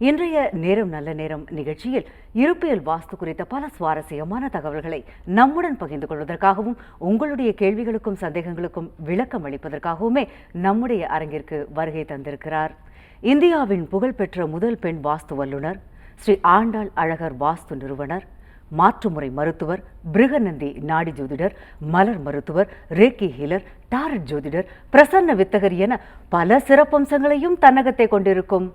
இன்றைய நேரம் நல்ல நேரம் நிகழ்ச்சியில் இருப்பியல் வாஸ்து குறித்த பல சுவாரஸ்யமான தகவல்களை நம்முடன் பகிர்ந்து கொள்வதற்காகவும் உங்களுடைய கேள்விகளுக்கும் சந்தேகங்களுக்கும் விளக்கம் அளிப்பதற்காகவுமே நம்முடைய அரங்கிற்கு வருகை தந்திருக்கிறார். இந்தியாவின் புகழ்பெற்ற முதல் பெண் வாஸ்து வல்லுனர் ஸ்ரீ ஆண்டாள் அழகர் வாஸ்து நிறுவனர் மாற்றுமுறை மருத்துவர் பிருகநந்தி நாடி ஜோதிடர் மலர் மருத்துவர் ரேக்கி ஹீலர் டாரட் ஜோதிடர் பிரசன்ன வித்தகர் என பல சிறப்பம்சங்களையும் தன்னகத்தை கொண்டிருக்கும்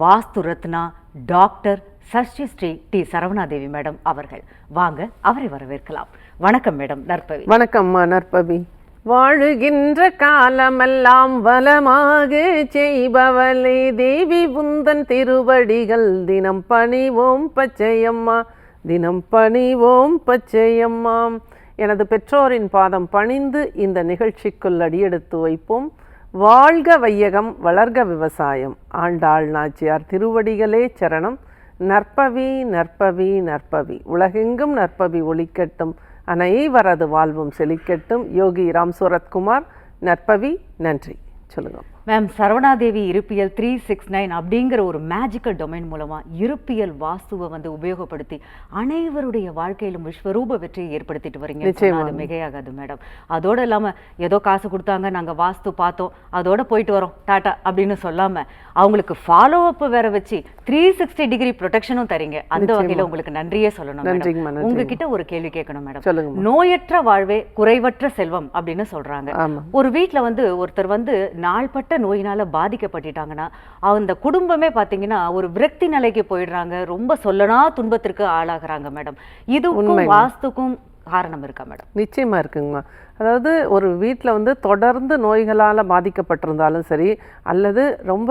Vastu Ratna doctor Sashti Sri D. Saravanadevi madam அவர்கள். வாங்க அவரை வரவேற்கலாம். வணக்கம் மேடம் நற்பவி. வணக்கம்மா நற்பவி. வாழுகின்ற காலமெல்லாம் வளமாக செய்பவளே தேவி புந்தன் திருவடிகள் தினம் பணிவோம் பச்சையம்மா. தினம் பணிவோம் பச்சையம்மா எனது பெற்றோரின் பாதம் பணிந்து இந்த நிகழ்ச்சிக்குள் அடியெடுத்து வைப்போம். வாழ்க வையகம் வளர்க விவசாயம். ஆண்டாள் நாச்சியார் திருவடிகளே சரணம். நற்பவி நற்பவி நற்பவி. உலகெங்கும் நற்பவி ஒழிக்கட்டும் அனைவரது வாழ்வும் செழிக்கட்டும். யோகி ராம் சூரத்குமார் நற்பவி நன்றி. சொல்லுங்கள் மேம் சரவணாதேவி இருப்பியல் த்ரீ சிக்ஸ் நைன் அப்படிங்கிற ஒரு மேஜிக்கல் டொமைன் மூலமா இருப்பியல் வாஸ்துவை வந்து உபயோகப்படுத்தி அனைவருடைய வாழ்க்கையிலும் விஸ்வரூப வெற்றியை ஏற்படுத்திட்டு வரீங்க அது மிகையாகாது மேடம் அதோட இல்லாம ஏதோ காசு கொடுத்தாங்க நாங்க வாஸ்து பார்த்தோம் அதோட போயிட்டு வரோம் டாட்டா அப்படின்னு சொல்லாம அவங்களுக்கு ஃபாலோ அப் வேற வச்சு த்ரீ சிக்ஸ்டி டிகிரி ப்ரொடெக்ஷனும் தரீங்க. அந்த வகையில உங்களுக்கு நன்றியே சொல்லணும் உங்ககிட்ட ஒரு கேள்வி கேட்கணும் மேடம். நோயற்ற வாழ்வே குறைவற்ற செல்வம் அப்படின்னு சொல்றாங்க. ஒரு வீட்ல வந்து ஒருத்தர் வந்து நாள்பட்ட நோயினால பாதிக்கப்பட்டுட்டாங்கன்னா அந்த குடும்பமே பாத்தீங்கன்னா ஒரு விரக்தி நிலைக்கு போயிடுறாங்க. ரொம்ப சொல்லனா துன்பத்திற்கு ஆளாகிறாங்க மேடம். இதுக்கும் வாஸ்துக்கும் காரணம் இருக்கா மேடம்? நிச்சயமா இருக்குங்கம்மா அதாவது ஒரு வீட்டில் வந்து தொடர்ந்து நோய்களால் பாதிக்கப்பட்டிருந்தாலும் சரி அல்லது ரொம்ப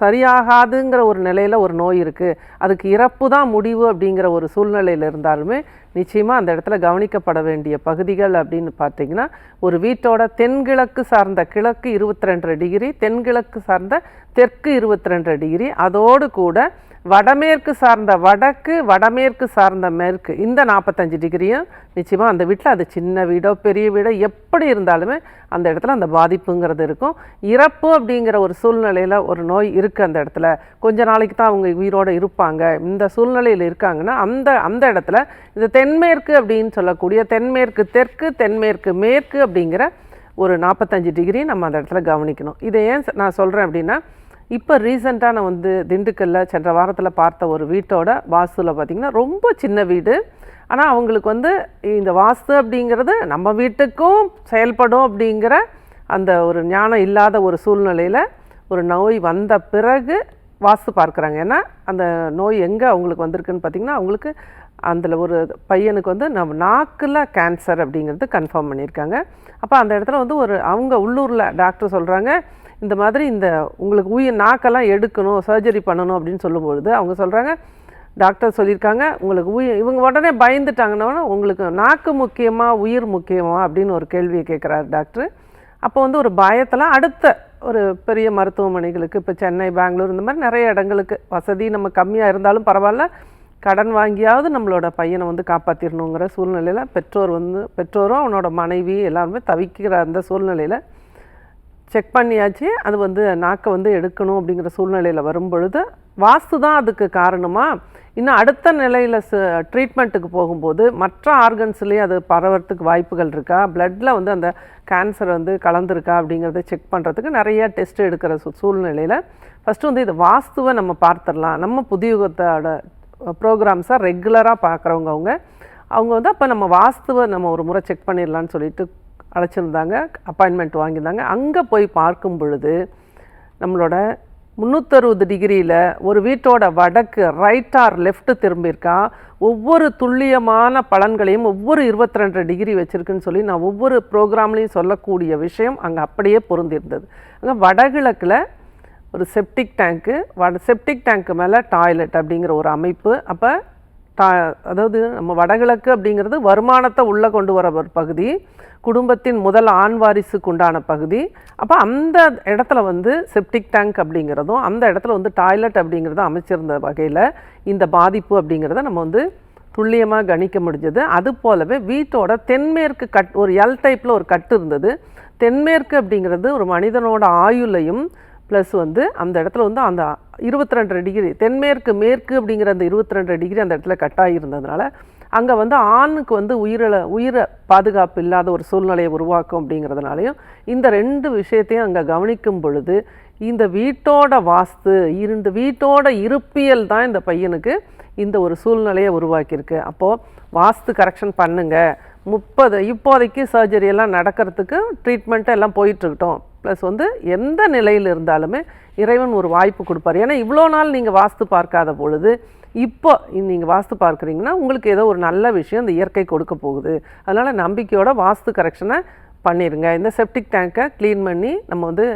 சரியாகாதுங்கிற ஒரு நிலையில் ஒரு நோய் இருக்குது அதுக்கு இறப்பு தான் முடிவு அப்படிங்கிற ஒரு சூழ்நிலையில் இருந்தாலுமே நிச்சயமாக அந்த இடத்துல கவனிக்கப்பட வேண்டிய பகுதிகள் அப்படின்னு பார்த்தீங்கன்னா ஒரு வீட்டோட தென்கிழக்கு சார்ந்த கிழக்கு இருபத்தி ரெண்டு டிகிரி தென்கிழக்கு சார்ந்த தெற்கு இருபத்தி ரெண்டு டிகிரி அதோடு கூட வடமேற்கு சார்ந்த வடக்கு வடமேற்கு சார்ந்த மேற்கு. இந்த நாற்பத்தஞ்சு டிகிரியும் நிச்சயமாக அந்த வீட்டில் அது சின்ன வீடோ பெரிய வீடோ எப்படி இருந்தாலுமே அந்த இடத்துல அந்த பாதிப்புங்கிறது இருக்கும். இறப்பு அப்படிங்கிற ஒரு சூழ்நிலையில் ஒரு நோய் இருக்குது அந்த இடத்துல. கொஞ்ச நாளைக்கு தான் அவங்க உயிரோடு இருப்பாங்க. இந்த சூழ்நிலையில் இருக்காங்கன்னா அந்த அந்த இடத்துல இந்த தென்மேற்கு அப்படின்னு சொல்லக்கூடிய தென்மேற்கு தெற்கு தென்மேற்கு மேற்கு அப்படிங்கிற ஒரு நாற்பத்தஞ்சு டிகிரி நம்ம அந்த இடத்துல கவனிக்கணும். இதை ஏன் நான் சொல்கிறேன் அப்படின்னா இப்போ ரீசெண்டாக நான் வந்து திண்டுக்கல்லில் சென்ற வாரத்தில் பார்த்த ஒரு வீட்டோட வாஸ்துவில் பார்த்திங்கன்னா ரொம்ப சின்ன வீடு. ஆனால் அவங்களுக்கு வந்து இந்த வாஸ்து அப்படிங்கிறது நம்ம வீட்டுக்கும் செயல்படும் அப்படிங்கிற அந்த ஒரு ஞானம் இல்லாத ஒரு சூழ்நிலையில் ஒரு நோய் வந்த பிறகு வாஸ்து பார்க்குறாங்க. ஏன்னா அந்த நோய் எங்கே அவங்களுக்கு வந்திருக்குன்னு பார்த்திங்கன்னா அவங்களுக்கு அதில் ஒரு பையனுக்கு வந்து நம்ம நாக்கில் கேன்சர் அப்படிங்கிறது கன்ஃபார்ம் பண்ணியிருக்காங்க அப்போ அந்த இடத்துல வந்து ஒரு அவங்க உள்ளூரில் டாக்டர் சொல்கிறாங்க இந்த மாதிரி இந்த உங்களுக்கு உயிர் நாக்கெல்லாம் எடுக்கணும் சர்ஜரி பண்ணணும் அப்படின்னு சொல்லும்பொழுது அவங்க சொல்கிறாங்க டாக்டர் சொல்லியிருக்காங்க உங்களுக்கு உயிர் இவங்க உடனே பயந்துட்டாங்கன்னா உங்களுக்கு நாக்கு முக்கியமாக உயிர் முக்கியமா அப்படின்னு ஒரு கேள்வியை கேட்குறாரு டாக்டர் அப்போ வந்து ஒரு பயத்தில் அடுத்த ஒரு பெரிய மருத்துவமனைகளுக்கு இப்போ சென்னை பெங்களூர் இந்த மாதிரி நிறைய இடங்களுக்கு வசதி நம்ம கம்மியாக இருந்தாலும் பரவாயில்ல கடன் வாங்கியாவது நம்மளோட பையனை வந்து காப்பாற்றிடணுங்கிற சூழ்நிலையில் பெற்றோர் வந்து பெற்றோரும் அவனோட மனைவி எல்லாருமே தவிக்கிற அந்த சூழ்நிலையில் செக் பண்ணியாச்சு. அது வந்து நாக்கை வந்து எடுக்கணும் அப்படிங்கிற சூழ்நிலையில் வரும் பொழுது வாஸ்து தான் அதுக்கு காரணமாக இன்னும் அடுத்த நிலையில் ட்ரீட்மெண்ட்டுக்கு போகும்போது மற்ற ஆர்கன்ஸ்லேயே அது பரவறதுக்கு வாய்ப்புகள் இருக்கா? பிளட்டில் வந்து அந்த கேன்சர் வந்து கலந்துருக்கா அப்படிங்கிறத செக் பண்ணுறதுக்கு நிறைய டெஸ்ட் எடுக்கிற சூ சூழ்நிலையில் ஃபஸ்ட்டு வந்து இது வாஸ்துவை நம்ம பார்த்துடலாம். நம்ம புதியுகத்தோட ப்ரோக்ராம்ஸை ரெகுலராக பார்க்குறவங்க அவங்க. அவங்க வந்து அப்போ நம்ம வாஸ்துவை நம்ம ஒரு முறை செக் பண்ணிடலான்னு சொல்லிட்டு அழைச்சிருந்தாங்க அப்பாயின்மெண்ட் வாங்கியிருந்தாங்க. அங்கே போய் பார்க்கும் பொழுது நம்மளோட முந்நூற்றறுபது டிகிரியில் ஒரு வீட்டோட வடக்கு ரைட் ஆர் லெஃப்ட்டு திரும்பியிருக்கா. ஒவ்வொரு துல்லியமான பலன்களையும் ஒவ்வொரு இருபத்தி ரெண்டு டிகிரி வச்சுருக்குன்னு சொல்லி நான் ஒவ்வொரு ப்ரோக்ராம்லேயும் சொல்லக்கூடிய விஷயம் அங்கே அப்படியே பொருந்திருந்தது அங்கே வடகிழக்கில் ஒரு செப்டிக் டேங்க்கு வட செப்டிக் டேங்க்கு மேலே டாய்லெட் அப்படிங்கிற ஒரு அமைப்பு. அப்போ தா அதாவது நம்ம வடகிழக்கு அப்படிங்கிறது வருமானத்தை உள்ளே கொண்டு வர ஒரு பகுதி குடும்பத்தின் முதல் ஆண் வாரிசுக்கு உண்டான பகுதி. அப்போ அந்த இடத்துல வந்து செப்டிக் டேங்க் அப்படிங்கிறதும் அந்த இடத்துல வந்து டாய்லெட் அப்படிங்கிறதும் அமைச்சிருந்த வகையில் இந்த பாதிப்பு அப்படிங்கிறத நம்ம வந்து துல்லியமாக கணிக்க முடிஞ்சது. அது போலவே வீட்டோட தென்மேற்கு கட் ஒரு எல் டைப்பில் ஒரு கட்டு இருந்தது. தென்மேற்கு அப்படிங்கிறது ஒரு மனிதனோட ஆயுளையும் ப்ளஸ் வந்து அந்த இடத்துல வந்து அந்த இருபத்தி ரெண்டு டிகிரி தென்மேற்கு மேற்கு அப்படிங்கிற அந்த இருபத்தி ரெண்டரை டிகிரி அந்த இடத்துல கட்டாகி இருந்ததுனால அங்கே வந்து ஆணுக்கு வந்து உயிரிழ உயிரை பாதுகாப்பு இல்லாத ஒரு சூழ்நிலையை உருவாக்கும் அப்படிங்கிறதுனாலையும் இந்த ரெண்டு விஷயத்தையும் அங்கே கவனிக்கும் பொழுது இந்த வீட்டோட வாஸ்து இந்த வீட்டோட இருப்பியல் தான் இந்த பையனுக்கு இந்த ஒரு சூழ்நிலையை உருவாக்கியிருக்கு. அப்போது வாஸ்து கரெக்ஷன் பண்ணுங்கள் முப்பது இப்போதைக்கு சர்ஜரி எல்லாம் நடக்கிறதுக்கு ட்ரீட்மெண்ட்டு எல்லாம் போயிட்டுருக்கட்டும் ப்ளஸ் வந்து எந்த நிலையில் இருந்தாலுமே இறைவன் ஒரு வாய்ப்பு கொடுப்பார். ஏன்னா இவ்வளோ நாள் நீங்கள் வாஸ்து பார்க்காத பொழுது இப்போ நீங்கள் வாஸ்து பார்க்குறீங்கன்னா உங்களுக்கு ஏதோ ஒரு நல்ல விஷயம் இந்த இயற்கை கொடுக்க போகுது. அதனால் நம்பிக்கையோட வாஸ்து கரெக்ஷனை பண்ணிடுங்க இந்த செப்டிக் டேங்கை க்ளீன் பண்ணி நம்ம வந்து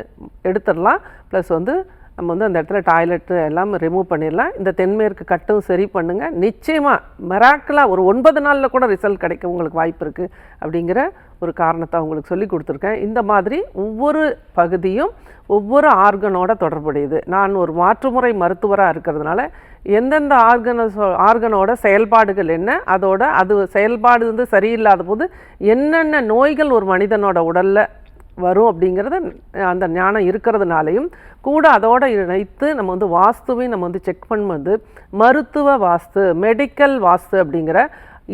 எடுத்துடலாம். ப்ளஸ் வந்து நம்ம வந்து அந்த இடத்துல டாய்லெட்டு எல்லாம் ரிமூவ் பண்ணிடலாம். இந்த தென்மேற்கு கட்டும் சரி பண்ணுங்கள் நிச்சயமாக மெராக்கலாக ஒரு ஒன்பது நாளில் கூட ரிசல்ட் கிடைக்க உங்களுக்கு வாய்ப்பு இருக்குது அப்படிங்கிற ஒரு காரணத்தை உங்களுக்கு சொல்லி கொடுத்துருக்கேன். இந்த மாதிரி ஒவ்வொரு பகுதியும் ஒவ்வொரு ஆர்கனோட தொடர்புடையது. நான் ஒரு மாற்றுமுறை மருத்துவராக இருக்கிறதுனால எந்தெந்த ஆர்கன ஆர்கனோட செயல்பாடுகள் என்ன அதோட அது செயல்பாடு வந்து சரியில்லாத போது என்னென்ன நோய்கள் ஒரு மனிதனோட உடலில் வரும் அப்படிங்கிறத அந்த ஞானம் இருக்கிறதுனாலையும் கூட அதோடு இணைத்து நம்ம வந்து வாஸ்துவையும் நம்ம வந்து செக் பண்ணும்போது மருத்துவ வாஸ்து மெடிக்கல் வாஸ்து அப்படிங்கிற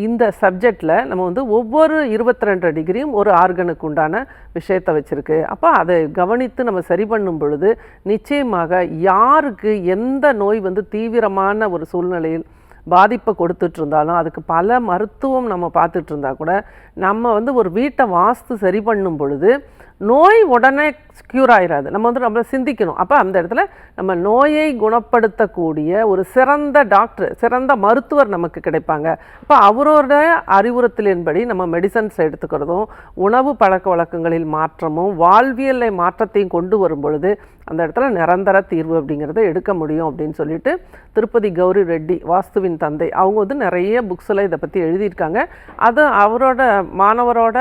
இந்த சப்ஜெக்டில் நம்ம வந்து ஒவ்வொரு இருபத்தி ரெண்டு டிகிரியும் ஒரு ஆர்கனுக்கு உண்டான விஷயத்தை வச்சுருக்கு. அப்போ அதை கவனித்து நம்ம சரி பண்ணும் பொழுது நிச்சயமாக யாருக்கு எந்த நோய் வந்து தீவிரமான ஒரு சூழ்நிலையில் பாதிப்பை கொடுத்துட்டு இருந்தாலும் அதுக்கு பல மருத்துவம் நம்ம பார்த்துட்டு இருந்தா கூட நம்ம வந்து ஒரு வீட்டை வாஸ்து சரி பண்ணும் பொழுது நோய் உடனே க்யூர் ஆயிடாது நம்ம வந்து நம்மளை சிந்திக்கணும். அப்போ அந்த இடத்துல நம்ம நோயை குணப்படுத்தக்கூடிய ஒரு சிறந்த டாக்டர் சிறந்த மருத்துவர் நமக்கு கிடைப்பாங்க. அப்போ அவரோட அறிவுறுத்தலின்படி நம்ம மெடிசன்ஸ் எடுத்துக்கிறதும் உணவு பழக்க வழக்கங்களில் மாற்றமும் வாழ்வியலை மாற்றத்தையும் கொண்டு வரும் பொழுது அந்த இடத்துல நிரந்தர தீர்வு அப்படிங்கிறத எடுக்க முடியும் அப்படின்னு சொல்லிட்டு திருப்பதி கௌரி ரெட்டி வாஸ்துவின் தந்தை அவங்க வந்து நிறைய புக்ஸில் இதை பற்றி எழுதியிருக்காங்க. அது அவரோட மாணவரோட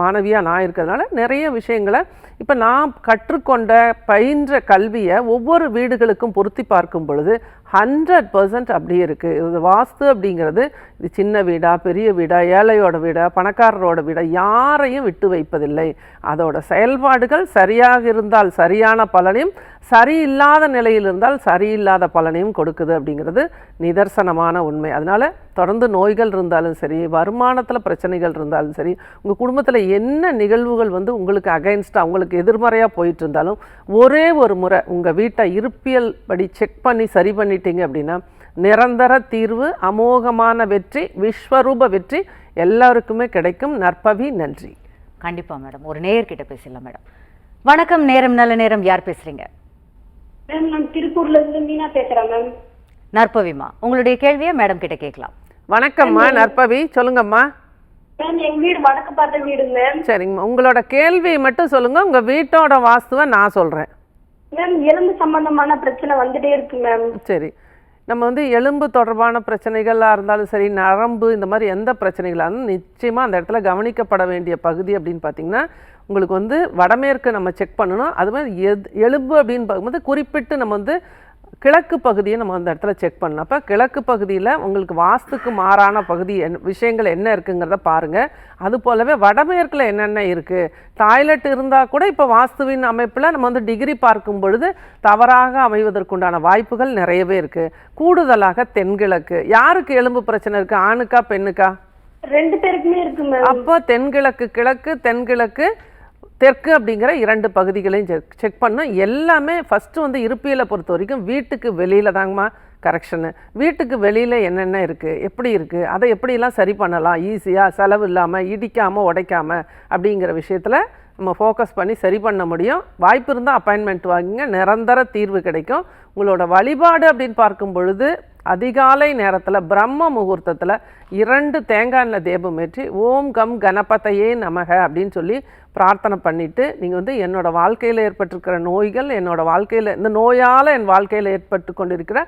மாணவியாக நான் இருக்கிறதுனால நிறைய விஷயங்களை இப்போ நான் கற்றுக்கொண்ட பயின்ற கல்வியை ஒவ்வொரு வீடுகளுக்கும் பொருத்தி பார்க்கும் பொழுது ஹண்ட்ரட் பர்சன்ட் அப்படியே இருக்குது இது வாஸ்து அப்படிங்கிறது இது சின்ன வீடா பெரிய வீடா ஏழையோட வீடா பணக்காரரோட வீடா யாரையும் விட்டு வைப்பதில்லை. அதோட செயல்பாடுகள் சரியாக இருந்தால் சரியான பலனையும் சரியில்லாத நிலையில் இருந்தால் சரியில்லாத பலனையும் கொடுக்குது அப்படிங்கிறது நிதர்சனமான உண்மை. அதனால் தொடர்ந்து நோய்கள் இருந்தாலும் சரி வருமானத்தில் பிரச்சனைகள் இருந்தாலும் சரி உங்கள் குடும்பத்தில் என்ன நிகழ்வுகள் வந்து உங்களுக்கு அகைன்ஸ்டாக உங்களுக்கு எதிர்மறையாக போயிட்டு இருந்தாலும் ஒரே ஒரு முறை உங்கள் வீட்டை இருப்பியல் படி செக் பண்ணி சரி பண்ணிட்டீங்க அப்படின்னா நிரந்தர தீர்வு அமோகமான வெற்றி விஸ்வரூப வெற்றி எல்லாருக்குமே கிடைக்கும். நற்பவி நன்றி. கண்டிப்பா மேடம். ஒரு நேயர்கிட்ட பேசலாம் மேடம். வணக்கம் நேரம் நல்ல நேரம். யார் பேசுறீங்க? மேம் நான் திருப்பூர்ல இருந்து மீனா பேசுறேன் மேம். நற்பவிமா. உங்களுடைய கேள்வியை மேடம் கிட்ட கேட்கலாம். வணக்கம்மா நற்பவி. சொல்லுங்கம்மா. மேம் எங்க வீடு வடக்கு பார்த்த வீடு மேம் சரிங்கம்மா. உங்களோட கேள்வி மட்டும் சொல்லுங்கள் உங்கள் வீட்டோட வாஸ்துவை நான் சொல்கிறேன் மேம் எலும்பு சம்பந்தமான பிரச்சனை வந்துட்டே இருக்கு மேம் சரி. நம்ம வந்து எலும்பு தொடர்பான பிரச்சனைகளாக இருந்தாலும் சரி நரம்பு இந்த மாதிரி எந்த பிரச்சனைகளாக இருந்தாலும் நிச்சயமாக அந்த இடத்துல கவனிக்கப்பட வேண்டிய பகுதி அப்படின்னு பார்த்தீங்கன்னா உங்களுக்கு வந்து வடமேற்கு நம்ம செக் பண்ணணும். அது மாதிரி எது எலும்பு அப்படின்னு பார்க்கும்போது குறிப்பிட்டு நம்ம வந்து கிழக்கு பகுதியை நம்ம அந்த இடத்துல செக் பண்ணணும். அப்போ கிழக்கு பகுதியில் உங்களுக்கு வாஸ்துக்கு மாறான பகுதி என் விஷயங்கள் என்ன இருக்குங்கிறத பாருங்கள் அது போலவே வடமேற்கில் என்னென்ன இருக்குது டாய்லெட் இருந்தால் கூட இப்போ வாஸ்துவின் அமைப்பில் நம்ம வந்து டிகிரி பார்க்கும் பொழுது தவறாக அமைவதற்குண்டான வாய்ப்புகள் நிறையவே இருக்குது கூடுதலாக தென்கிழக்கு. யாருக்கு எலும்பு பிரச்சனை இருக்குது ஆணுக்கா பெண்ணுக்கா? ரெண்டு பேருக்குமே இருக்கு அப்போ தென்கிழக்கு கிழக்கு தென்கிழக்கு தெற்கு அப்படிங்கிற இரண்டு பகுதிகளையும் செக் செக் பண்ணோம். எல்லாமே ஃபஸ்ட்டு வந்து இருப்பியலை பொறுத்த வரைக்கும் வீட்டுக்கு வெளியில் தாங்கம்மா கரெக்ஷனு வீட்டுக்கு வெளியில் என்னென்ன இருக்குது எப்படி இருக்குது அதை எப்படிலாம் சரி பண்ணலாம் ஈஸியாக செலவு இல்லாமல் இடிக்காமல் உடைக்காமல் அப்படிங்கிற விஷயத்தில் நம்ம ஃபோக்கஸ் பண்ணி சரி பண்ண முடியும். வாய்ப்பு இருந்தால் அப்பாயின்மெண்ட் வாங்குங்க. நிரந்தர தீர்வு கிடைக்கும். உங்களோட வழிபாடு அப்படின்னு பார்க்கும் பொழுது அதிகாலை நேரத்தில் பிரம்ம முகூர்த்தத்தில் இரண்டு தேங்காய் எண்ணெய் தீபம் ஏற்றி ஓம் கம் கணபதையே நமக அப்படின்னு சொல்லி பிரார்த்தனை பண்ணிவிட்டு நீங்கள் வந்து என்னோடய வாழ்க்கையில் ஏற்பட்டிருக்கிற நோய்கள் என்னோடய வாழ்க்கையில் இந்த நோயால் என் வாழ்க்கையில் ஏற்பட்டு கொண்டிருக்கிற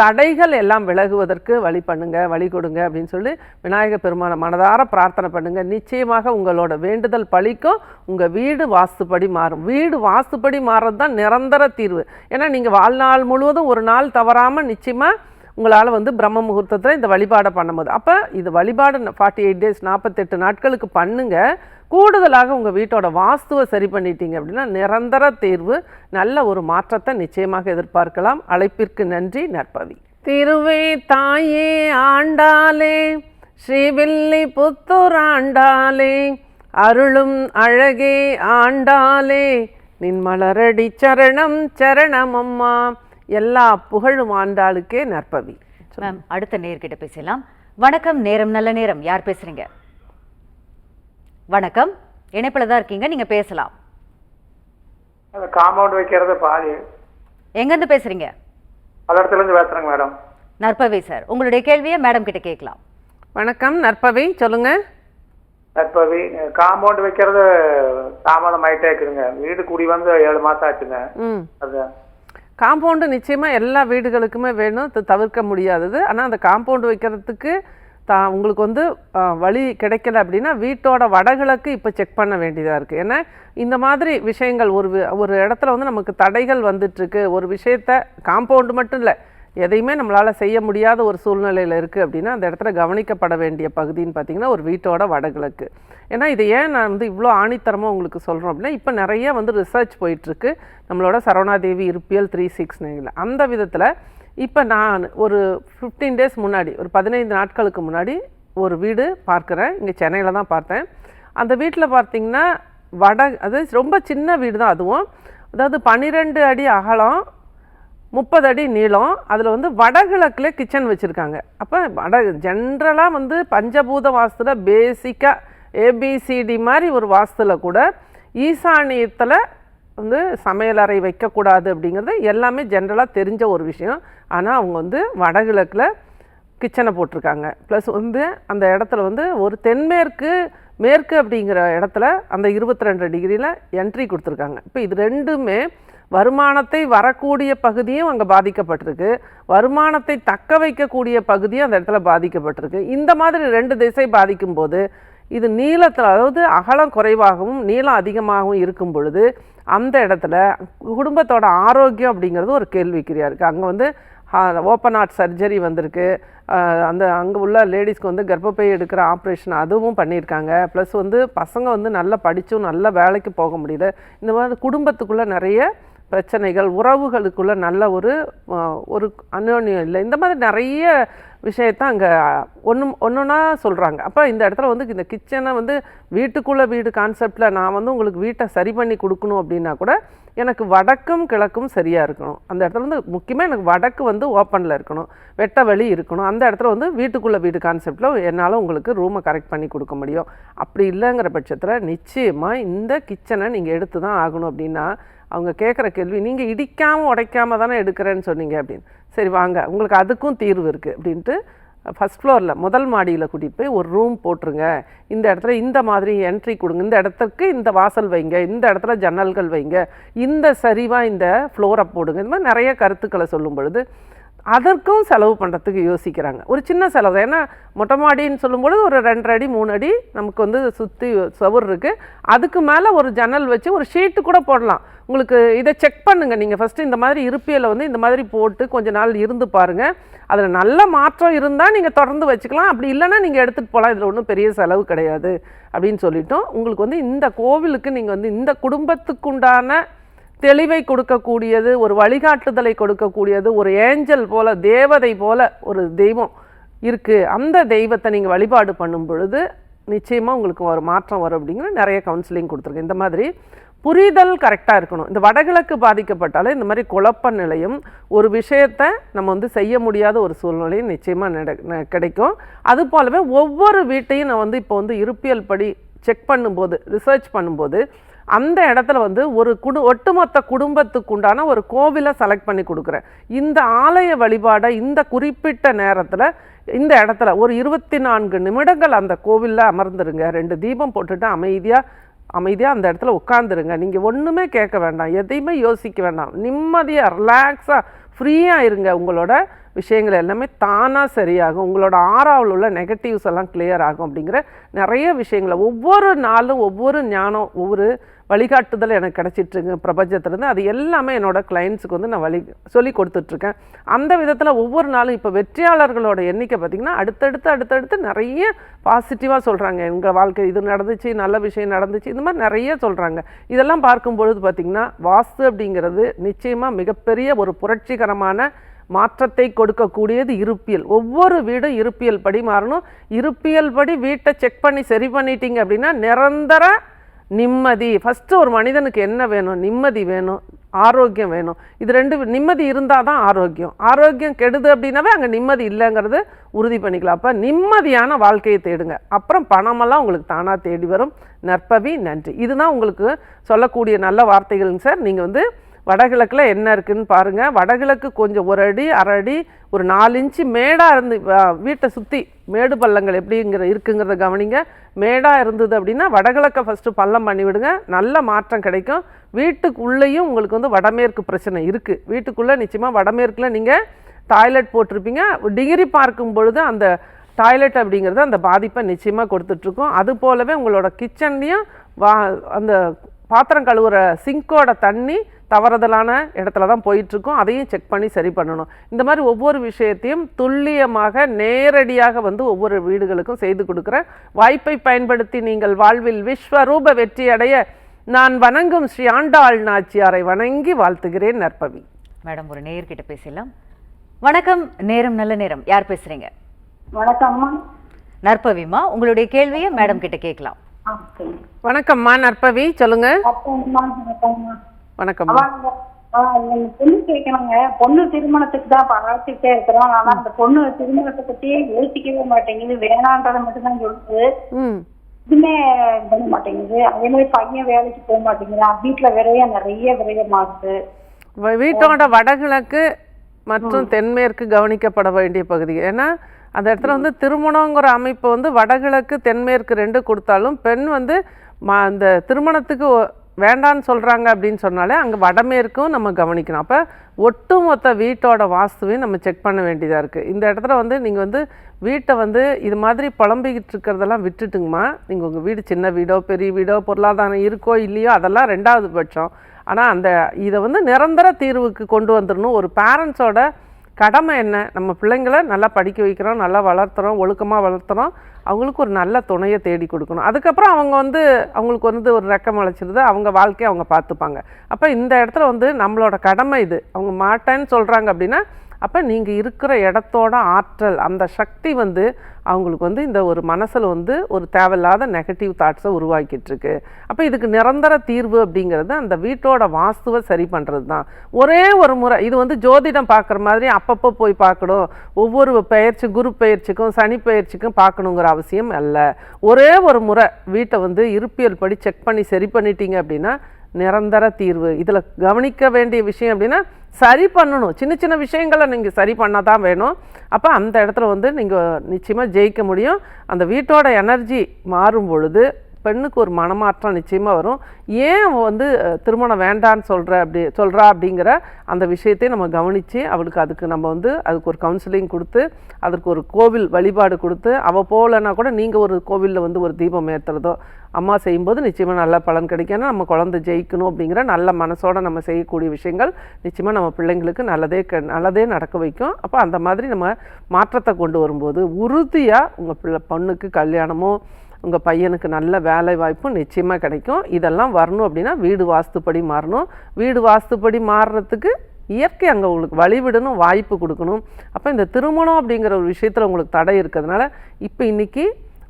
தடைகள் எல்லாம் விலகுவதற்கு வழி பண்ணுங்க வழி கொடுங்க அப்படின்னு சொல்லி விநாயகர் பெருமானை மனதார பிரார்த்தனை பண்ணுங்க. நிச்சயமாக உங்களோட வேண்டுதல் பழிக்கும் உங்கள் வீடு வாஸ்துப்படி மாறும். வீடு வாஸ்துப்படி மாறுறது தான் நிரந்தர தீர்வு. ஏன்னா நீங்கள் வாழ்நாள் முழுவதும் ஒரு நாள் தவறாமல் நிச்சயமாக உங்களால் வந்து பிரம்ம முகூர்த்தத்தில் இந்த வழிபாடை பண்ணும்போது அப்போ இது வழிபாடு ஃபார்ட்டி எயிட் டேஸ் நாற்பத்தெட்டு நாட்களுக்கு பண்ணுங்கள் கூடுதலாக உங்கள் வீட்டோட வாஸ்துவை சரி பண்ணிட்டீங்க அப்படின்னா நிரந்தர தீர்வு நல்ல ஒரு மாற்றத்தை நிச்சயமாக எதிர்பார்க்கலாம். அழைப்பிற்கு நன்றி நற்பவி திருவே தாயே ஆண்டாலே ஸ்ரீவில்லி புத்தூர் ஆண்டாலே அருளும் அழகே ஆண்டாலே நின் மலரடி சரணம் சரணம் அம்மா. எல்லா புகழும் ஆண்டாளுக்கே நற்பவி மேம் அடுத்த நேர்கிட்ட பேசலாம். வணக்கம் நேரம் நல்ல நேரம். யார் பேசுறீங்க? வணக்கம். இணைப்பில் தான் இருக்கீங்க நீங்க பேசலாம். காம்பவுண்ட் வைக்கிறது பாதி. எங்கேருந்து பேசுறீங்க? பல்லடத்துலேருந்து பேசுகிறேங்க மேடம். நற்பவி சார் உங்களுடைய கேள்வியை மேடம் கிட்ட கேட்கலாம். வணக்கம் நற்பவி சொல்லுங்க. இப்போ வீ காம்பவுண்ட் வைக்கிறது தாமதம் ஆகிட்டே இருக்குதுங்க. வீடு கூடி வந்து ஏழு மாதம் ஆச்சுங்க. ம். அது. காம்பவுண்டு நிச்சயமாக எல்லா வீடுகளுக்குமே வேணும் தவிர்க்க முடியாதது. ஆனால் அந்த காம்பவுண்டு வைக்கிறதுக்கு தான் உங்களுக்கு வந்து வழி கிடைக்கல அப்படின்னா வீட்டோட வடகிழக்கு இப்போ செக் பண்ண வேண்டியதாக இருக்குது ஏன்னா இந்த மாதிரி விஷயங்கள் ஒரு ஒரு இடத்துல வந்து நமக்கு தடைகள் வந்துட்டுருக்கு. ஒரு விஷயத்த காம்பவுண்டு மட்டும் இல்லை எதையுமே நம்மளால் செய்ய முடியாத ஒரு சூழ்நிலையில் இருக்குது அப்படின்னா அந்த இடத்துல கவனிக்கப்பட வேண்டிய பகுதின்னு பார்த்தீங்கன்னா ஒரு வீட்டோட வடகிழக்கு. ஏன்னா இது ஏன் நான் வந்து இவ்வளோ ஆணித்தரமாக உங்களுக்கு சொல்கிறோம் அப்படின்னா இப்போ நிறைய வந்து ரிசர்ச் போயிட்டுருக்கு. நம்மளோட சரவணாதேவி இருப்பியல் த்ரீ சிக்ஸ் நைனில் அந்த விதத்தில் இப்போ நான் ஒரு ஃபிஃப்டீன் டேஸ் முன்னாடி ஒரு பதினைந்து நாட்களுக்கு முன்னாடி ஒரு வீடு பார்க்குறேன். இங்கே சென்னையில் தான் பார்த்தேன். அந்த வீட்டில் பார்த்தீங்கன்னா வட அது ரொம்ப சின்ன வீடு தான் அதுவும். அதாவது பன்னிரெண்டு அடி அகலம் முப்பது அடி நீளம். அதில் வந்து வடகிழக்கில் கிச்சன் வச்சுருக்காங்க. அப்போ வட ஜென்ரலாக வந்து பஞ்சபூத வாஸ்துல பேசிக்காக ஏபிசிடி மாதிரி ஒரு வாஸ்துல கூட ஈசானியத்தில் வந்து சமையலறை வைக்கக்கூடாது அப்படிங்கிறது எல்லாமே ஜென்ரலாக தெரிஞ்ச ஒரு விஷயம். ஆனால் அவங்க வந்து வடகிழக்கில் கிச்சனை போட்டிருக்காங்க. ப்ளஸ் வந்து அந்த இடத்துல வந்து ஒரு தென்மேற்கு மேற்கு அப்படிங்கிற இடத்துல அந்த இருபத்தி ரெண்டு டிகிரியில் என்ட்ரி கொடுத்துருக்காங்க. இப்போ இது ரெண்டுமே வருமானத்தை வரக்கூடிய பகுதியும் அங்கே பாதிக்கப்பட்டிருக்கு. வருமானத்தை தக்க வைக்கக்கூடிய பகுதியும் அந்த இடத்துல பாதிக்கப்பட்டிருக்கு. இந்த மாதிரி ரெண்டு திசை பாதிக்கும்போது இது நீளத்தில் அதாவது அகலம் குறைவாகவும் நீளம் அதிகமாகவும் இருக்கும் பொழுது அந்த இடத்துல குடும்பத்தோட ஆரோக்கியம் அப்படிங்கிறது ஒரு கேள்விக்குறியாக இருக்குது அங்கே வந்து ஓப்பன் ஹார்ட் சர்ஜரி வந்திருக்கு. அந்த அங்கே உள்ள லேடிஸ்க்கு வந்து கர்ப்பப்பை எடுக்கிற ஆப்ரேஷன் அதுவும் பண்ணியிருக்காங்க. ப்ளஸ் வந்து பசங்க வந்து நல்லா படித்தும் நல்ல வேலைக்கு போக முடியல. இந்த மாதிரி குடும்பத்துக்குள்ளே நிறைய பிரச்சனைகள் உறவுகளுக்குள்ளே நல்ல ஒரு ஒரு அந்யோன்யம் இல்லை. இந்த மாதிரி நிறைய விஷயத்த அங்கே ஒன்று ஒன்றுனா சொல்கிறாங்க அப்போ இந்த இடத்துல வந்து இந்த கிச்சனை வந்து வீட்டுக்குள்ளே வீடு கான்செப்டில் நான் வந்து உங்களுக்கு வீட்டை சரி பண்ணி கொடுக்கணும் அப்படின்னா கூட எனக்கு வடக்கும் கிழக்கும் சரியாக இருக்கணும். அந்த இடத்துல வந்து முக்கியமாக எனக்கு வடக்கு வந்து ஓப்பனில் இருக்கணும். வெட்ட வழி இருக்கணும். அந்த இடத்துல வந்து வீட்டுக்குள்ளே வீடு கான்செப்டில் என்னால் உங்களுக்கு ரூமை கரெக்ட் பண்ணி கொடுக்க முடியும். அப்படி இல்லைங்கிற பட்சத்தில் நிச்சயமாக இந்த கிச்சனை நீங்கள் எடுத்து தான் ஆகணும் அப்படின்னா அவங்க கேட்குற கேள்வி நீங்கள் இடிக்காமல் உடைக்காம தானே எடுக்கிறேன்னு சொன்னீங்க அப்படின்னு. சரி வாங்க. உங்களுக்கு அதுக்கும் தீர்வு இருக்குது அப்படின்ட்டு ஃபஸ்ட் ஃப்ளோரில் முதல் மாடியில் கூட்டிகிட்டு போய் ஒரு ரூம் போட்டுருங்க. இந்த இடத்துல இந்த மாதிரி என்ட்ரி கொடுங்க. இந்த இடத்துக்கு இந்த வாசல் வைங்க. இந்த இடத்துல ஜன்னல்கள் வைங்க. இந்த சரிவாக இந்த ஃப்ளோரை போடுங்க. இந்த மாதிரி நிறைய கருத்துக்களை சொல்லும் பொழுது அதற்கும் செலவு பண்ணுறதுக்கு யோசிக்கிறாங்க. ஒரு சின்ன செலவு. தான் ஏன்னா மொட்டை மாடின்னு சொல்லும்பொழுது ஒரு ரெண்டரை அடி மூணு அடி நமக்கு வந்து சுற்றி சுவர் இருக்குது அதுக்கு மேலே ஒரு ஜன்னல் வச்சு ஒரு ஷீட்டு கூட போடலாம். உங்களுக்கு இதை செக் பண்ணுங்கள் நீங்கள் ஃபஸ்ட்டு இந்த மாதிரி இருப்பியலை வந்து இந்த மாதிரி போட்டு கொஞ்ச நாள் இருந்து பாருங்கள் அதில் நல்ல மாற்றம் இருந்தால் நீங்கள் தொடர்ந்து வச்சுக்கலாம். அப்படி இல்லைன்னா நீங்கள் எடுத்துகிட்டு போகலாம் இதில் ஒன்றும் பெரிய செலவு கிடையாது. அப்படின்னு சொல்லிட்டோம். உங்களுக்கு வந்து இந்த கோவிலுக்கு நீங்கள் வந்து இந்த குடும்பத்துக்குண்டான தெளிவை கொடுக்கக்கூடியது ஒரு வழிகாட்டுதலை கொடுக்கக்கூடியது ஒரு ஏஞ்சல் போல தேவதை போல ஒரு தெய்வம் இருக்குது அந்த தெய்வத்தை நீங்கள் வழிபாடு பண்ணும் பொழுது நிச்சயமாக உங்களுக்கு ஒரு மாற்றம் வரும் அப்படிங்கிற நிறைய கவுன்சிலிங் கொடுத்துருக்கேன். இந்த மாதிரி புரிதல் கரெக்டாக இருக்கணும். இந்த வடகிழக்கு பாதிக்கப்பட்டாலே இந்த மாதிரி குழப்ப நிலையும் ஒரு விஷயத்தை நம்ம வந்து செய்ய முடியாத ஒரு சூழ்நிலையும் நிச்சயமாக கிடைக்கும். அது போலவே ஒவ்வொரு வீட்டையும் நான் வந்து இப்போ வந்து இருப்பியல் படி செக் பண்ணும்போது ரிசர்ச் பண்ணும்போது அந்த இடத்துல வந்து ஒரு குடு ஒட்டுமொத்த குடும்பத்துக்கு உண்டான ஒரு கோவிலை செலக்ட் பண்ணி கொடுக்குறேன். இந்த ஆலய வழிபாடை இந்த குறிப்பிட்ட நேரத்தில் இந்த இடத்துல ஒரு இருபத்தி நான்கு நிமிடங்கள் அந்த கோவிலில் அமர்ந்துருங்க. ரெண்டு தீபம் போட்டுட்டு அமைதியாக அமைதியாக அந்த இடத்துல உட்காந்துருங்க நீங்கள் ஒன்றுமே கேட்க வேண்டாம். எதையுமே யோசிக்க வேண்டாம். நிம்மதியாக ரிலாக்ஸாக ஃப்ரீயாக இருங்க. உங்களோட விஷயங்கள் எல்லாமே தானாக சரியாகும். உங்களோட ஆறாவில் உள்ள நெகட்டிவ்ஸ் எல்லாம் கிளியர் ஆகும் அப்படிங்கிற நிறைய விஷயங்களை ஒவ்வொரு நாளும் ஒவ்வொரு ஞானம் ஒவ்வொரு வழிகாட்டுதல் எனக்கு கிடச்சிட்ருக்கு பிரபஞ்சத்துலேருந்து. அது எல்லாமே என்னோட கிளைண்ட்ஸுக்கு வந்து நான் வழி சொல்லி கொடுத்துட்ருக்கேன். அந்த விதத்தில் ஒவ்வொரு நாளும் இப்போ வெற்றியாளர்களோட எண்ணிக்கை பார்த்திங்கன்னா அடுத்தடுத்து அடுத்தடுத்து நிறைய பாசிட்டிவாக சொல்கிறாங்க எங்கள் வாழ்க்கை இது நடந்துச்சு நல்ல விஷயம் நடந்துச்சு இந்த மாதிரி நிறைய சொல்கிறாங்க இதெல்லாம் பார்க்கும்பொழுது பார்த்திங்கன்னா வாஸ்து அப்படிங்கிறது நிச்சயமாக மிகப்பெரிய ஒரு புரட்சிகரமான மாற்றத்தை கொடுக்கக்கூடியது இருப்பியல். ஒவ்வொரு வீடும் இருப்பியல் படி மாறணும். இருப்பியல் படி வீட்டை செக் பண்ணி சரி பண்ணிட்டீங்க அப்படின்னா நிரந்தர நிம்மதி. ஃபஸ்ட்டு ஒரு மனிதனுக்கு என்ன வேணும்? நிம்மதி வேணும். ஆரோக்கியம் வேணும். இது ரெண்டு நிம்மதி இருந்தால் தான் ஆரோக்கியம். ஆரோக்கியம் கெடுது அப்படின்னாவே அங்கே நிம்மதி இல்லைங்கிறது உறுதி பண்ணிக்கலாம். அப்போ நிம்மதியான வாழ்க்கையை தேடுங்க. அப்புறம் பணமெல்லாம் உங்களுக்கு தானாக தேடி வரும். நற்பவி நன்றி. இதுதான் உங்களுக்கு சொல்லக்கூடிய நல்ல வார்த்தைகள்ங்க சார் நீங்கள் வந்து வடகிழக்கில் என்ன இருக்குன்னு பாருங்கள் வடகிழக்கு கொஞ்சம் ஒரு அடி அரை அடி ஒரு நாலு இன்ச்சு மேடாக இருந்து வ- வீட்டை சுற்றி மேடு பள்ளங்கள் எப்படிங்கிற இருக்குங்கிறத கவனிங்க. மேடாக இருந்தது அப்படின்னா வடகிழக்கை ஃபஸ்ட்டு பள்ளம் பண்ணிவிடுங்க நல்ல மாற்றம் கிடைக்கும். வீட்டுக்கு உள்ளேயும் உங்களுக்கு வந்து வடமேற்கு பிரச்சனை இருக்குது வீட்டுக்குள்ளே நிச்சயமாக வடமேற்கில் நீங்கள் டாய்லெட் போட்டிருப்பீங்க. டிகிரி பார்க்கும் பொழுது அந்த டாய்லெட் அப்படிங்கிறது அந்த பாதிப்பை நிச்சயமாக கொடுத்துட்ருக்கோம். அது போலவே உங்களோட கிச்சன்லேயும் வா அந்த பாத்திரம் கழுவுற சிங்கோட தண்ணி தவறுதலான இடத்துல தான் போயிட்டுருக்கோம். அதையும் செக் பண்ணி சரி பண்ணணும். இந்த மாதிரி ஒவ்வொரு விஷயத்தையும் துல்லியமாக நேரடியாக வந்து ஒவ்வொரு வீடுகளுக்கும் செய்து கொடுக்குற வாய்ப்பை பயன்படுத்தி நீங்கள் வாழ்வில் விஸ்வரூப வெற்றி அடைய நான் வணங்கும் ஸ்ரீ ஆண்டாள் நாச்சியாரை வணங்கி வாழ்த்துகிறேன் நற்பவி. மேடம் ஒரு நேயர்கிட்ட பேசலாம் வணக்கம் நேரம் நல்ல நேரம். யார் பேசுறீங்க? வணக்கம்மா. நற்பவிமா உங்களுடைய கேள்வியை மேடம் கிட்ட கேட்கலாம். வணக்கம்மா நற்பவி சொல்லுங்க. நீங்க பொண்ணு கேட்கணுங்க பொண்ணு திருமணத்துக்கு தான் பார்த்துட்டே இருக்கிறோம். ஆனா அந்த பொண்ணு திருமணத்தை பத்தியே யோசிக்கவே மாட்டேங்குது. வேணான்றதை மட்டும் தான் சொல்லுது. ம். இதுமே பண்ண மாட்டேங்குது. அதே மாதிரி பையன் வேலைக்கு போக மாட்டேங்கிறான் வீட்டுல விரைய நிறைய விரயமாகுது. வ- வீட்டோட வடகிழக்கு மற்றும் தென்மேற்கு கவனிக்கப்பட வேண்டிய பகுதி. ஏன்னா அந்த இடத்துல வந்து திருமணங்கிற அமைப்பு வந்து வடகிழக்கு தென்மேற்கு ரெண்டு கொடுத்தாலும் பெண் வந்து அந்த திருமணத்துக்கு வேண்டான்னு சொல்கிறாங்க அப்படின்னு சொன்னாலே அங்கே வடமேற்கும் நம்ம கவனிக்கணும். அப்போ ஒட்டுமொத்த வீட்டோட வாஸ்துவையும் நம்ம செக் பண்ண வேண்டியதாக இருக்குது இந்த இடத்துல வந்து நீங்கள் வந்து வீட்டை வந்து இது மாதிரி புலம்பிக்கிட்டு இருக்கிறதெல்லாம் விட்டுட்டுங்கம்மா. நீங்கள் உங்கள் வீடு சின்ன வீடோ பெரிய வீடோ பொருளாதாரம் இருக்கோ இல்லையோ அதெல்லாம் ரெண்டாவது பட்சம். ஆனால் அந்த இதை வந்து நிரந்தர தீர்வுக்கு கொண்டு வந்துடணும். ஒரு பேரண்ட்ஸோட கடமை என்ன? நம்ம பிள்ளைங்களை நல்லா படிக்க வைக்கிறோம் நல்லா வளர்த்துறோம் ஒழுக்கமாக வளர்த்துறோம். அவங்களுக்கு ஒரு நல்ல துணையை தேடி கொடுக்கணும். அதுக்கப்புறம் அவங்க வந்து அவங்களுக்கு வந்து ஒரு ரெக்கம் வளைச்சிருது அவங்க வாழ்க்கையை அவங்க பார்த்துப்பாங்க. அப்போ இந்த இடத்துல வந்து நம்மளோட கடமை இது. அவங்க மாட்டேன்னு சொல்கிறாங்க அப்படின்னா அப்போ நீங்கள் இருக்கிற இடத்தோட ஆற்றல் அந்த சக்தி வந்து அவங்களுக்கு வந்து இந்த ஒரு மனசில் வந்து ஒரு தேவையில்லாத நெகட்டிவ் தாட்ஸை உருவாக்கிட்டுருக்கு. அப்போ இதுக்கு நிரந்தர தீர்வு அப்படிங்கிறது அந்த வீட்டோட வாஸ்துவை சரி பண்ணுறது தான் ஒரே ஒரு முறை இது வந்து ஜோதிடம் பார்க்குற மாதிரி அப்பப்போ போய் பார்க்கணும். ஒவ்வொரு பயிற்சி குரு பயிற்சிக்கும் சனி பயிற்சிக்கும் பார்க்கணுங்கிற அவசியம் அல்ல. ஒரே ஒரு முறை வீட்டை வந்து இருப்பியல் படி செக் பண்ணி சரி பண்ணிட்டீங்க அப்படின்னா நிரந்தர தீர்வு. இதில் கவனிக்க வேண்டிய விஷயம் அப்படின்னா சரி பண்ணணும். சின்ன சின்ன விஷயங்களை நீங்கள் சரி பண்ண தான் வேணும். அப்போ அந்த இடத்துல வந்து நீங்கள் நிச்சயமாக ஜெயிக்க முடியும். அந்த வீட்டோட எனர்ஜி மாறும் பொழுது பெண்ணுக்கு ஒரு மனமாற்றம் நிச்சயமாக வரும். ஏன் வந்து திருமணம் வேண்டான்னு சொல்கிற அப்படி சொல்கிறா அப்படிங்கிற அந்த விஷயத்தை நம்ம கவனித்து அவளுக்கு அதுக்கு நம்ம வந்து அதுக்கு ஒரு கவுன்சிலிங் கொடுத்து அதற்கு ஒரு கோவில் வழிபாடு கொடுத்து அவள் போகலன்னா கூட நீங்கள் ஒரு கோவிலில் வந்து ஒரு தீபம் ஏற்றுறதோ அம்மா செய்யும்போது நிச்சயமாக நல்ல பலன் கிடைக்கணும் நம்ம குழந்தை ஜெயிக்கணும் அப்படிங்கிற நல்ல மனசோட நம்ம செய்யக்கூடிய விஷயங்கள் நிச்சயமாக நம்ம பிள்ளைங்களுக்கு நல்லதே க நல்லதே நடக்க வைக்கும். அப்போ அந்த மாதிரி நம்ம மாற்றத்தை கொண்டு வரும்போது உறுதியாக உங்கள் பிள்ளை பொண்ணுக்கு கல்யாணமோ உங்கள் பையனுக்கு நல்ல வேலை வாய்ப்பும் நிச்சயமாக கிடைக்கும். இதெல்லாம் வரணும் அப்படின்னா வீடு வாஸ்துப்படி மாறணும். வீடு வாஸ்துப்படி மாறுறதுக்கு இயற்கை அங்கே உங்களுக்கு வழிவிடணும் வாய்ப்பு கொடுக்கணும். அப்போ இந்த திருமணம் அப்படிங்கிற ஒரு விஷயத்தில் உங்களுக்கு தடை இருக்கிறதுனால இப்போ இன்றைக்கி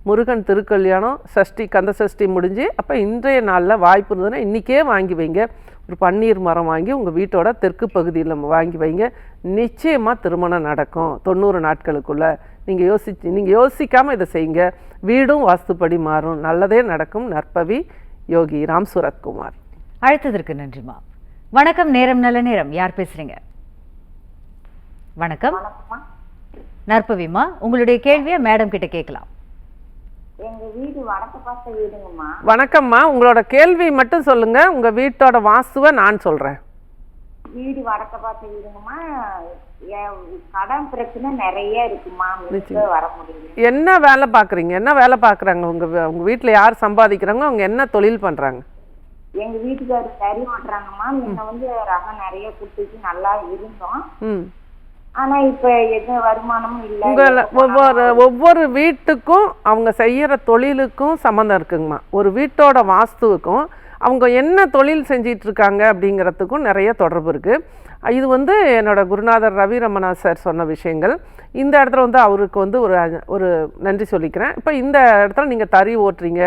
முருகன் திருக்கல்யாணம் சஷ்டி கந்த சஷ்டி முடிஞ்சு அப்போ இன்றைய நாளில் வாய்ப்பு இருந்ததுன்னா இன்றைக்கே வாங்கி வைங்க. ஒரு பன்னீர் மரம் வாங்கி உங்கள் வீட்டோட தெற்கு பகுதியில் வாங்கி வைங்க. நிச்சயமாக திருமணம் நடக்கும் தொண்ணூறு நாட்களுக்குள்ளே. நீங்கள் யோசிச்சு நீங்கள் யோசிக்காமல் இதை செய்யுங்க. வீடும் வாஸ்துப்படி மாறும். நல்லதே நடக்கும். நற்பவி யோகி ராம் சுரத்குமார். அழைத்ததற்கு நன்றிமா வணக்கம் நேரம் நல்ல நேரம். யார் பேசுறீங்க? வணக்கம். நற்பவிமா உங்களுடைய கேள்வியை மேடம் கிட்ட கேட்கலாம். எங்க வீடு வடக்கு பார்த்த வீடுங்கம்மா வணக்கம்மா உங்களோட கேள்வி மட்டும் சொல்லுங்கள் உங்கள் வீட்டோட வாஸ்துவை நான் சொல்கிறேன் வீடு வடக்க பார்த்த வீடுங்கம்மா கடன் பிரச்சனை நிறைய இருக்குமா வர முடியல. என்ன வேலை பார்க்குறீங்க? என்ன வேலை பார்க்குறாங்க? உங்கள் உங்கள் வீட்டில் யார் சம்பாதிக்கிறாங்க அவங்க என்ன தொழில் பண்ணுறாங்க எங்க வீட்டுக்காரர் சரி ஓட்டுறாங்கம்மா முன்ன வந்து ரகம் நிறைய கொடுத்துட்டு நல்லா இருந்தோம். ம். ஆனா இப்ப எந்த வருமானமும் இல்ல. உங்களை ஒவ்வொரு ஒவ்வொரு வீட்டுக்கும் அவங்க செய்கிற தொழிலுக்கும் சம்மந்தம் இருக்குங்கம்மா. ஒரு வீட்டோட வாஸ்துவுக்கும் அவங்க என்ன தொழில் செஞ்சிட்ருக்காங்க அப்படிங்கிறதுக்கும் நிறைய தொடர்பு இருக்குது இது வந்து என்னோடய குருநாதர் ரவி ரமணா சார் சொன்ன விஷயங்கள். இந்த இடத்துல வந்து அவருக்கு வந்து ஒரு ஒரு நன்றி சொல்லிக்கிறேன். இப்போ இந்த இடத்துல நீங்கள் தறி ஓட்டுறீங்க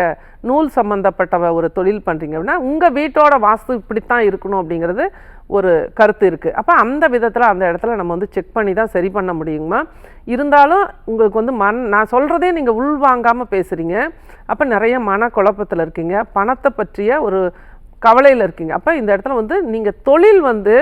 நூல் சம்மந்தப்பட்ட ஒரு தொழில் பண்ணுறீங்க அப்படின்னா உங்கள் வீட்டோட வாஸ்து இப்படித்தான் இருக்கணும் அப்படிங்கிறது ஒரு கருத்து இருக்குது அப்போ அந்த விதத்தில் அந்த இடத்துல நம்ம வந்து செக் பண்ணி தான் சரி பண்ண முடியுமா? இருந்தாலும் உங்களுக்கு வந்து மன நான் சொல்கிறதே நீங்கள் உள்வாங்காமல் பேசுகிறீங்க அப்போ நிறைய மன குழப்பத்தில் இருக்கீங்க. பணத்தை பற்றிய ஒரு கவலையில் இருக்கீங்க. அப்போ இந்த இடத்துல வந்து நீங்கள் தொழில் வந்து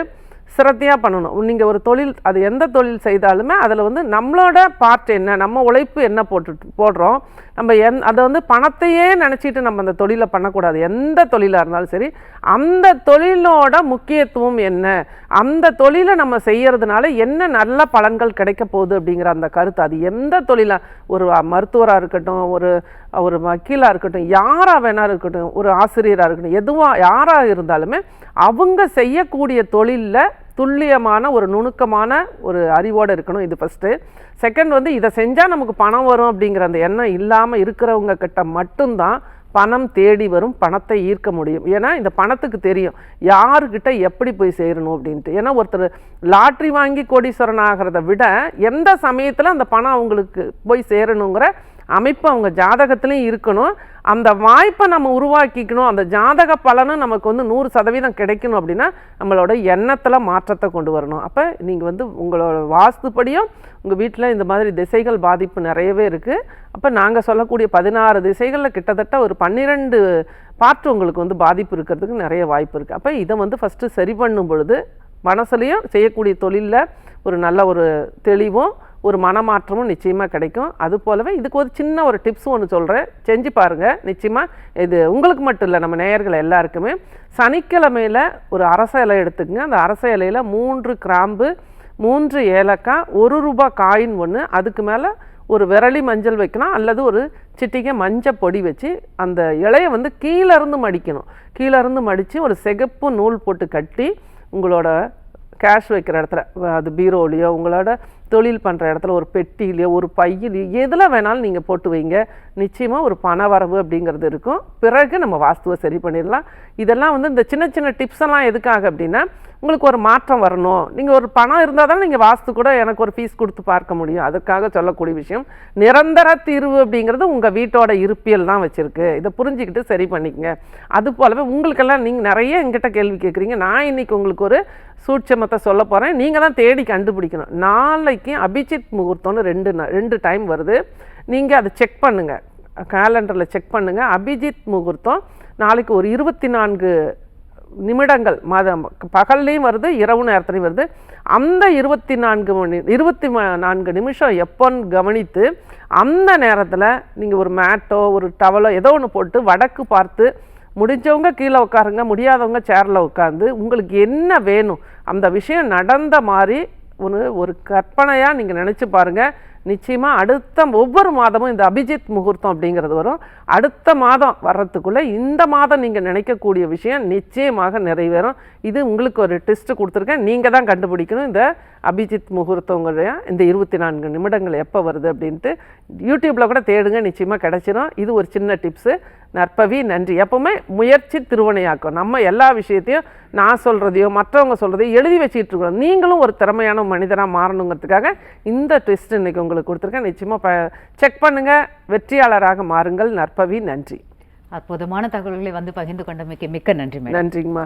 சிரத்தையாக பண்ணணும். நீங்கள் ஒரு தொழில் அது எந்த தொழில் செய்தாலுமே அதில் வந்து நம்மளோட பார்ட் என்ன நம்ம உழைப்பு என்ன போட்டு போடுறோம் நம்ம எந் அதை வந்து பணத்தையே நினச்சிட்டு நம்ம அந்த தொழிலை பண்ணக்கூடாது. எந்த தொழிலாக இருந்தாலும் சரி அந்த தொழிலோட முக்கியத்துவம் என்ன அந்த தொழிலை நம்ம செய்கிறதுனால என்ன நல்ல பலன்கள் கிடைக்க போகுது அப்படிங்கிற அந்த கருத்து. அது எந்த தொழிலாக ஒரு மருத்துவராக இருக்கட்டும் ஒரு ஒரு வக்கீலாக இருக்கட்டும் யாராக வேணா இருக்கட்டும் ஒரு ஆசிரியராக இருக்கட்டும் எதுவாக யாராக இருந்தாலுமே அவங்க செய்யக்கூடிய தொழிலில் துல்லியமான ஒரு நுணுக்கமான ஒரு அறிவோடு இருக்கணும் இது ஃபஸ்ட்டு செகண்ட் வந்து இதை செஞ்சால் நமக்கு பணம் வரும் அப்படிங்கிற அந்த எண்ணம் இல்லாமல் இருக்கிறவங்க கிட்ட மட்டும்தான் பணம் தேடி வரும் பணத்தை ஈர்க்க முடியும். ஏன்னா இந்த பணத்துக்கு தெரியும் யாருக்கிட்ட எப்படி போய் சேரணும் அப்படின்ட்டு. ஏன்னா ஒருத்தர் லாட்ரி வாங்கி கோடீஸ்வரன் ஆகிறத விட எந்த சமயத்தில் அந்த பணம் அவங்களுக்கு போய் சேரணுங்கிற அமைப்பு அவங்க ஜாதகத்துலேயும் இருக்கணும். அந்த வாய்ப்பை நம்ம உருவாக்கிக்கணும். அந்த ஜாதக பலனும் நமக்கு வந்து நூறு சதவீதம் கிடைக்கணும் அப்படின்னா நம்மளோட எண்ணத்தில் மாற்றத்தை கொண்டு வரணும். அப்போ நீங்கள் வந்து உங்களோட வாஸ்துப்படியும் உங்கள் வீட்டில் இந்த மாதிரி திசைகள் பாதிப்பு நிறையவே இருக்குது அப்போ நாங்கள் சொல்லக்கூடிய பதினாறு திசைகளில் கிட்டத்தட்ட ஒரு பன்னிரெண்டு பார்ட் உங்களுக்கு வந்து பாதிப்பு இருக்கிறதுக்கு நிறைய வாய்ப்பு இருக்குது அப்போ இதை வந்து ஃபஸ்ட்டு சரி பண்ணும் பொழுது மனசுலையும் செய்யக்கூடிய தொழிலில் ஒரு நல்ல ஒரு தெளிவும் ஒரு மனமாற்றமும் நிச்சயமாக கிடைக்கும். அது போலவே இதுக்கு ஒரு சின்ன ஒரு டிப்ஸும் ஒன்று சொல்கிறேன் செஞ்சு பாருங்கள் நிச்சயமாக இது உங்களுக்கு மட்டும் இல்லை நம்ம நேயர்கள் எல்லாருக்குமே. சனிக்கிழமையில் ஒரு அரச இலை எடுத்துக்கங்க. அந்த அரச இலையில் மூன்று கிராம்பு மூன்று ஏலக்காய் ஒரு ரூபாய் காயின் ஒன்று அதுக்கு மேலே ஒரு விரலி மஞ்சள் வைக்கலாம். அல்லது ஒரு சிட்டிகை மஞ்சள் பொடி வச்சு அந்த இலையை வந்து கீழேருந்து மடிக்கணும். கீழேருந்து மடித்து ஒரு சிகப்பு நூல் போட்டு கட்டி உங்களோட கேஷ் வைக்கிற இடத்துல அது பீரோலையோ உங்களோட தொழில் பண்ணுற இடத்துல ஒரு பெட்டிலையோ ஒரு பையிலையோ எதில் வேணாலும் நீங்கள் போட்டு வைங்க. நிச்சயமாக ஒரு பண வரவு அப்படிங்கிறது இருக்கும். பிறகு நம்ம வாஸ்துவை சரி பண்ணிடலாம். இதெல்லாம் வந்து இந்த சின்ன சின்ன டிப்ஸ் எல்லாம் எதுக்காக அப்படின்னா உங்களுக்கு ஒரு மாற்றம் வரணும். நீங்கள் ஒரு பணம் இருந்தால் தான் நீங்கள் வாஸ்து கூட எனக்கு ஒரு ஃபீஸ் கொடுத்து பார்க்க முடியும். அதுக்காக சொல்லக்கூடிய விஷயம். நிரந்தர தீர்வு அப்படிங்கிறது உங்கள் வீட்டோட இருப்பியல் தான் வச்சுருக்கு. இதை புரிஞ்சுக்கிட்டு சரி பண்ணிக்கங்க. அது போலவே உங்களுக்கெல்லாம் நீங்கள் நிறைய எங்கிட்ட கேள்வி கேட்குறீங்க. நான் இன்றைக்கி உங்களுக்கு ஒரு சூட்சமத்தை சொல்ல போகிறேன் நீங்கள் தான் தேடி கண்டுபிடிக்கணும். நாளைக்கு அபிஜித் முகூர்த்தம்னு ரெண்டு ரெண்டு டைம் வருது. நீங்கள் அதை செக் பண்ணுங்கள் கேலண்டரில் செக் பண்ணுங்கள் அபிஜித் முகூர்த்தம் நாளைக்கு ஒரு இருபத்தி நான்கு நிமிடங்கள். மாதம் பகல்லையும் வருது இரவு நேரத்துலையும் வருது. அந்த இருபத்தி நான்கு மணி இருபத்தி நான்கு நிமிஷம் எப்போன்னு கவனித்து அந்த நேரத்தில் நீங்கள் ஒரு மேட்டோ ஒரு டவலோ ஏதோ ஒன்று போட்டு வடக்கு பார்த்து முடிஞ்சவங்க கீழே உட்காருங்க முடியாதவங்க சேரில் உட்காந்து உங்களுக்கு என்ன வேணும் அந்த விஷயம் நடந்த மாதிரி ஒரு ஒரு கற்பனையாக நீங்கள் நினச்சி பாருங்கள் நிச்சயமாக அடுத்த ஒவ்வொரு மாதமும் இந்த அபிஜித் முகூர்த்தம் அப்படிங்கிறது வரும். அடுத்த மாதம் வர்றதுக்குள்ளே இந்த மாதம் நீங்கள் நினைக்கக்கூடிய விஷயம் நிச்சயமாக நிறைவேறும். இது உங்களுக்கு ஒரு டெஸ்ட்டு கொடுத்துருக்கேன். நீங்கள் தான் கண்டுபிடிக்கணும். இந்த அபிஜித் முகூர்த்தவங்களுடைய இந்த இருபத்தி நான்கு நிமிடங்கள் எப்போ வருது அப்படின்ட்டு யூடியூப்பில் கூட தேடுங்க. நிச்சயமாக கிடைச்சிரும். இது ஒரு சின்ன டிப்ஸு நற்பவி நன்றி. எப்போவுமே முயற்சி திருவணையாக்கும் நம்ம எல்லா விஷயத்தையும் நான் சொல்கிறதையோ மற்றவங்க சொல்கிறதையோ எழுதி வச்சுட்டு இருக்கிறோம் நீங்களும் ஒரு திறமையான மனிதனாக மாறணுங்கிறதுக்காக இந்த டெஸ்ட் இன்றைக்கி உங்களுக்கு கொடுத்துருக்கேன். நிச்சயமாக ப செக் பண்ணுங்கள் வெற்றியாளராக மாறுங்கள். நற்பவி நன்றி. அற்புதமான தகவல்களை வந்து பகிர்ந்து கொண்டமைக்கு மிக்க நன்றி நன்றிங்கம்மா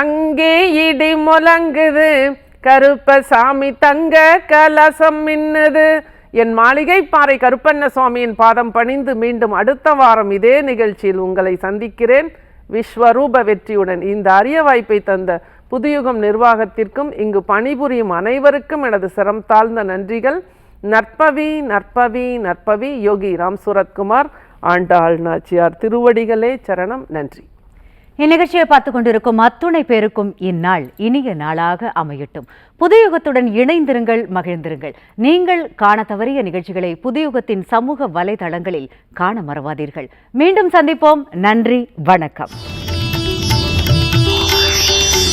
அங்கே இடி முழங்குது கருப்பசாமி தங்க கலசம் மின்னுது. என் மாளிகை பாறை கருப்பண்ண சுவாமியின் பாதம் பணிந்து மீண்டும் அடுத்த வாரம் இதே நிகழ்ச்சியில் உங்களை சந்திக்கிறேன். விஸ்வரூப வெற்றியுடன் இந்த அரிய வாய்ப்பை தந்த புதுயுகம் நிர்வாகத்திற்கும் இங்கு பணிபுரியும் அனைவருக்கும் எனது சிரம் தாழ்ந்த நன்றிகள். நற்பவி நற்பவி நற்பவி யோகி ராம் சூரத்குமார் ஆண்டாள் நாச்சியார் திருவடிகளே சரணம். நன்றி. இந்நிகழ்ச்சியை பார்த்து கொண்டிருக்கும் அத்துணை பேருக்கும் இந்நாள் இனிய நாளாக அமையட்டும். புதுயுகத்துடன் இணைந்திருங்கள் மகிழ்ந்திருங்கள். நீங்கள் காண தவறிய நிகழ்ச்சிகளை புதுயுகத்தின் சமூக வலைதளங்களில் காண மறவாதீர்கள். மீண்டும் சந்திப்போம். நன்றி வணக்கம்.